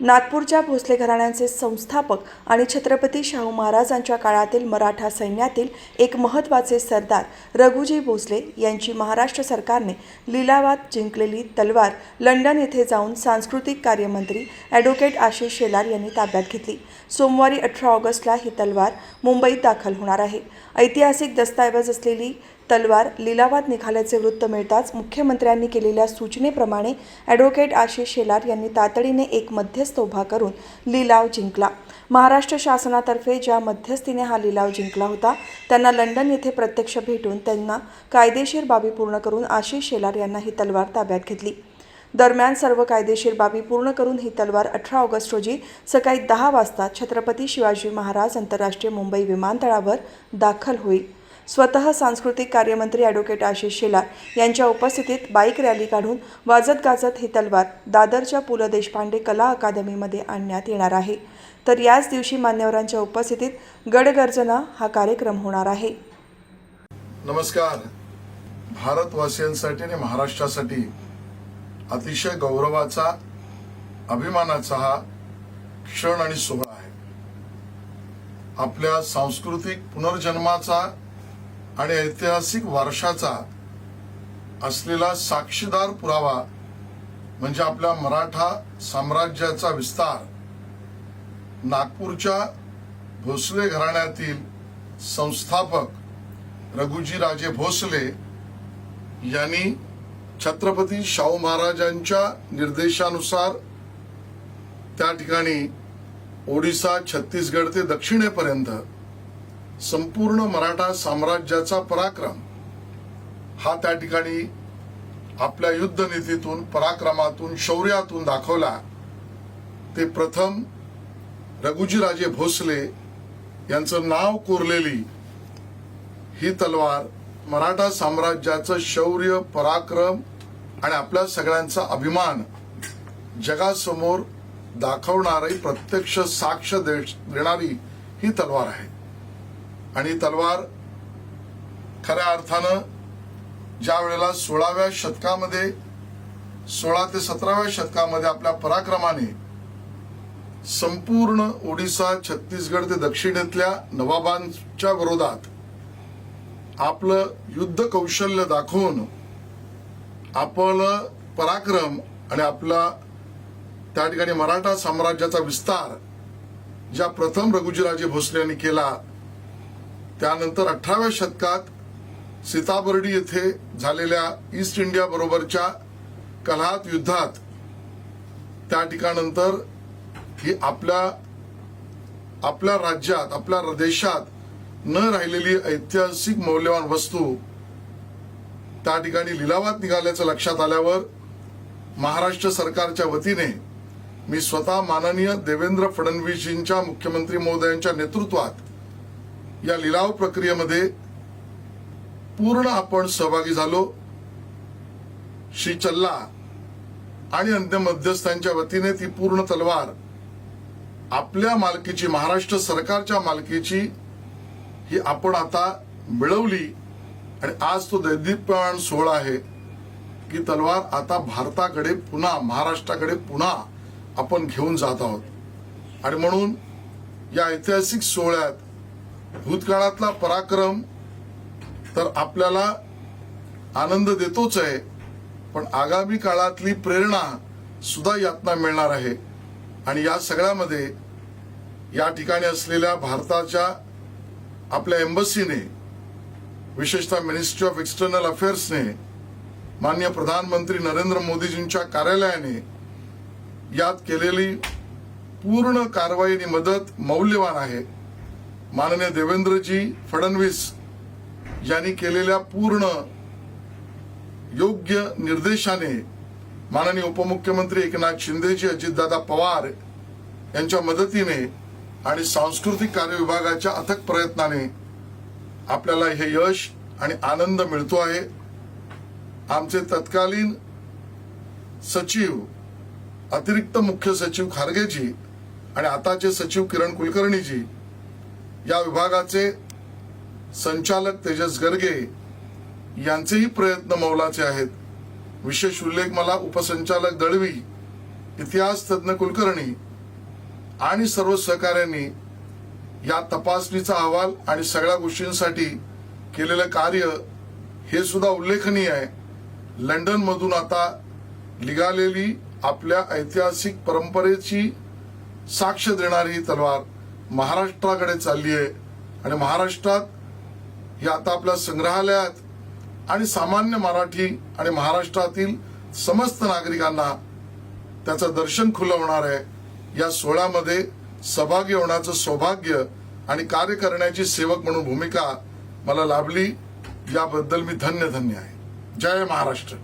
नागपूरच्या भोसले घराण्यांचे संस्थापक आणि छत्रपती शाहू महाराजांच्या काळातील मराठा सैन्यातील एक महत्त्वाचे सरदार रघुजी भोसले यांची महाराष्ट्र सरकारने लिलावात जिंकलेली तलवार लंडन येथे जाऊन सांस्कृतिक कार्यमंत्री ॲडव्होकेट आशिष शेलार यांनी ताब्यात घेतली. सोमवारी अठरा ऑगस्टला ही तलवार मुंबईत दाखल होणार आहे. ऐतिहासिक दस्तऐवज असलेली तलवार लिलावात निघाल्याचे वृत्त मिळताच मुख्यमंत्र्यांनी केलेल्या सूचनेप्रमाणे ॲडव्होकेट आशिष शेलार यांनी तातडीने एक मध्यस्थ उभा करून लिलाव जिंकला. महाराष्ट्र शासनातर्फे ज्या मध्यस्थीने हा लिलाव जिंकला होता त्यांना लंडन येथे प्रत्यक्ष भेटून त्यांना कायदेशीर बाबी पूर्ण करून आशिष शेलार यांना ही तलवार ताब्यात घेतली. दरम्यान सर्व कायदेशीर बाबी पूर्ण करून ही तलवार अठरा ऑगस्ट रोजी सकाळी दहा वाजता छत्रपती शिवाजी महाराज आंतरराष्ट्रीय मुंबई विमानतळावर दाखल होईल. स्वतः सांस्कृतिक कार्यमंत्री ॲडव्होकेट आशिष शेलार यांच्या उपस्थितीत बाईक रॅली काढून वाजत गाजत ही तलवार दादरच्या पु ल देशपांडे कला अकादमीमध्ये आणण्यात येणार आहे. तर याच दिवशी मान्यवरांच्या उपस्थितीत गडगर्जना हा कार्यक्रम होणार आहे. नमस्कार. भारतवासियांसाठी आणि महाराष्ट्रासाठी अतिशय गौरवाचा अभिमानाचा हा क्षण आणि सोहळा आहे. आपल्या सांस्कृतिक पुनर्जन्माचा आणि ऐतिहासिक वारशाचा असलेला साक्षीदार पुरावा म्हणजे आपल्या मराठा साम्राज्याचा विस्तार. नागपूरच्या भोसले घराण्यातील संस्थापक रघुजी राजे भोसले यांनी छत्रपती शाहू महाराजांच्या निर्देशानुसार त्या ठिकाणी ओडिसा छत्तीसगड ते दक्षिणेपर्यंत संपूर्ण मराठा साम्राज्याचा पराक्रम. हा त्या ठिकाणी आपल्या युद्धनीतीतून पराक्रमातून शौर्यातून दाखवला. ते प्रथम रघुजीराजे भोसले यांचं नाव कोरलेली ही तलवार मराठा साम्राज्याचं शौर्य पराक्रम आणि आपल्या सगळ्यांचा अभिमान जगासमोर दाखवणारी प्रत्यक्ष साक्ष दे- देणारी ही तलवार आहे. आणि तलवार खऱ्या अर्थानं ज्या वेळेला सोळाव्या शतकामध्ये सोळा ते सतराव्या शतकामध्ये आपल्या पराक्रमाने संपूर्ण ओडिसा छत्तीसगड ते दक्षिणेतल्या नवाबांच्या विरोधात आपलं युद्ध कौशल्य दाखवून आपलं पराक्रम आणि आपला त्या ठिकाणी मराठा साम्राज्याचा विस्तार ज्या प्रथम रघुजीराजे भोसले यांनी केला त्यानंतर अठराव्या शतकात सीताबर्डी येथे झालेल्या ईस्ट इंडिया बरोबरच्या कलात युद्धात त्या ठिकाणंतर ही आपल्या आपल्या राज्यात आपल्या देशात न राहिलेली ऐतिहासिक मौल्यवान वस्तू त्या ठिकाणी लिलावात निघाल्याचं लक्षात आल्यावर महाराष्ट्र सरकारच्या वतीने मी स्वतः माननीय देवेंद्र फडणवीसजींच्या मुख्यमंत्री महोदयांच्या नेतृत्वात या लिलाव प्रक्रियेमध्ये पूर्ण आपण सहभागी झालो. श्री चल्ला आणि अन्य मध्यस्थांच्या वतीने ती पूर्ण तलवार आपल्या मालकीची महाराष्ट्र सरकारच्या मालकीची ही आपण आता मिळवली. आणि आज तो दैदिप्यमान सोहळा आहे की तलवार आता भारताकडे पुन्हा महाराष्ट्राकडे पुन्हा आपण घेऊन जात आहोत. आणि म्हणून या ऐतिहासिक सोहळ्यात भूतकाळातला पराक्रम तर आपल्याला आनंद देतोच आहे पण आगामी काळातली प्रेरणा सुद्धा यातना मिळणार आहे. आणि या सगळ्यामध्ये या ठिकाणी असलेल्या भारताच्या आपल्या एम्बसीने विशेषतः मिनिस्ट्री ऑफ एक्सटर्नल अफेअर्सने मान्य प्रधानमंत्री नरेंद्र मोदीजींच्या कार्यालयाने यात केलेली पूर्ण कारवाई आणि मदत मौल्यवान आहे. माननीय देवेंद्रजी फडणवीस यांनी केलेल्या पूर्ण योग्य निर्देशाने माननीय उपमुख्यमंत्री एकनाथ शिंदेजी अजितदादा पवार यांच्या मदतीने आणि सांस्कृतिक कार्य विभागाच्या अथक प्रयत्नाने आपल्याला हे यश आणि आनंद मिळतो आहे. आमचे तत्कालीन सचिव अतिरिक्त मुख्य सचिव खारगेजी आणि आताचे सचिव किरण कुलकर्णीजी या विभागाचे संचालक तेजस गर्गे यांचेही प्रयत्न मौलाचे आहेत. विशेष उल्लेख मला उपसंचालक दळवी इतिहास तज्ज्ञ कुलकर्णी आणि सर्व सहकाऱ्यांनी या तपासणीचा अहवाल आणि सगळ्या गोष्टींसाठी केलेलं कार्य हे सुद्धा उल्लेखनीय आहे. लंडन मधून आता निघालेली आपल्या ऐतिहासिक परंपरेची साक्ष देणारी ही तलवार महाराष्ट्राकडे चालली आहे. आणि महाराष्ट्रात ही आता आपल्या संग्रहालयात आणि सामान्य मराठी आणि महाराष्ट्रातील समस्त नागरिकांना त्याचं दर्शन खुलं होणार आहे. या सोहळ्यामध्ये सहभागी होण्याचं सौभाग्य आणि कार्य करण्याची सेवक म्हणून भूमिका मला लाभली. याबद्दल मी धन्य धन्य आहे. जय महाराष्ट्र.